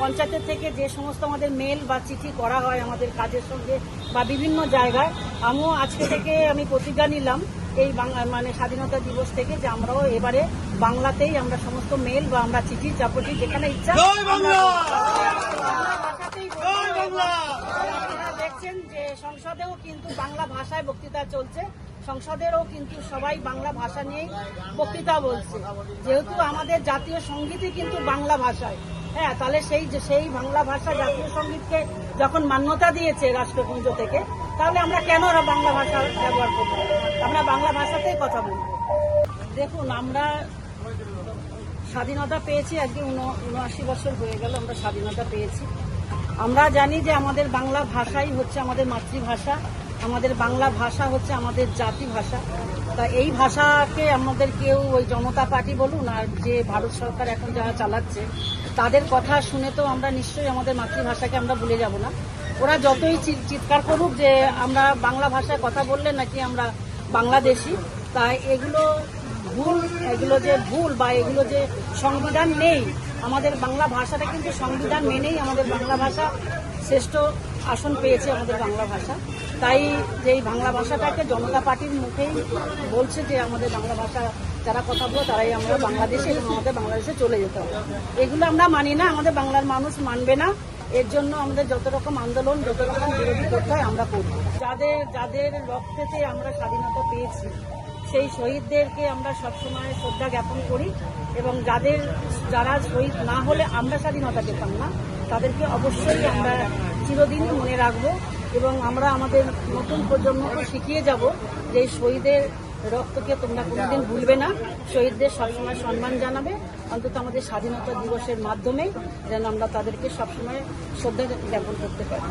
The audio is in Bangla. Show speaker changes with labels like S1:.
S1: পঞ্চায়েতের থেকে যে সমস্ত আমাদের মেল বা চিঠি করা হয় আমাদের কাজের সঙ্গে বা বিভিন্ন জায়গায় আমিও আজকে থেকে আমি প্রতিজ্ঞা নিলাম এই মানে স্বাধীনতা দিবস থেকে যে আমরাও এবারে বাংলাতেই আমরা সমস্ত মেল বা আমরা চিঠি চাপটি যেখানে ইচ্ছা দেখছেন যে সংসদেও কিন্তু বাংলা ভাষায় বক্তৃতা চলছে। সংসদেরও কিন্তু সবাই বাংলা ভাষা নিয়েই বক্তৃতা বলছে। যেহেতু আমাদের জাতীয় সঙ্গীতই কিন্তু বাংলা ভাষায়। হ্যাঁ তাহলে সেই সেই বাংলা ভাষা জাতীয় সঙ্গীতকে যখন মান্যতা দিয়েছে রাষ্ট্রপুঞ্জ থেকে, তাহলে আমরা কেন বাংলা ভাষা ব্যবহার করব? আমরা বাংলা ভাষাতেই কথা বলব। দেখুন, আমরা স্বাধীনতা পেয়েছি আজকে উনআশি বছর হয়ে গেল, আমরা স্বাধীনতা পেয়েছি। আমরা জানি যে আমাদের বাংলা ভাষাই হচ্ছে আমাদের মাতৃভাষা। আমাদের বাংলা ভাষা হচ্ছে আমাদের জাতি ভাষা। তা এই ভাষাকে আমাদের কেউ ওই জনতা পার্টি বলুন আর যে ভারত সরকার এখন যারা চালাচ্ছে, তাদের কথা শুনে তো আমরা নিশ্চয়ই আমাদের মাতৃভাষাকে আমরা ভুলে যাব না। ওরা যতই চিৎকার করুক যে আমরা বাংলা ভাষায় কথা বললে নাকি আমরা বাংলাদেশি তাই এগুলো ভুল, এগুলো যে ভুল বা এগুলো যে সংবিধান নেই, আমাদের বাংলা ভাষাটা কিন্তু সংবিধান মেনেই আমাদের বাংলা ভাষা শ্রেষ্ঠ আসন পেয়েছে আমাদের বাংলা ভাষা। তাই যে এই বাংলা ভাষাটাকে জনতা পার্টির মুখেই বলছে যে আমাদের বাংলা ভাষা যারা কথা বলো তারাই আমরা বাংলাদেশে এবং আমাদের বাংলাদেশে চলে যেতে হবে। এগুলো আমরা মানি না, আমাদের বাংলার মানুষ মানবে না। এর জন্য আমাদের যত রকম আন্দোলন, যত রকম বিরোধী করতে হয় আমরা করব। যাদের যাদের রক্তেতে আমরা স্বাধীনতা পেয়েছি, সেই শহীদদেরকে আমরা সবসময় শ্রদ্ধা জ্ঞাপন করি এবং যাদের, যারা শহীদ না হলে আমরা স্বাধীনতা পেতাম না, তাদেরকে অবশ্যই আমরা চিরদিনই মনে রাখব এবং আমরা আমাদের নতুন প্রজন্মকে শিখিয়ে যাব যে শহীদের রক্তকে তোমরা কোনোদিন ভুলবে না। শহীদদের সবসময় সম্মান জানাবে। অন্তত আমাদের স্বাধীনতা দিবসের মাধ্যমে যেন আমরা তাদেরকে সবসময় শ্রদ্ধা জ্ঞাপন করতে পারি।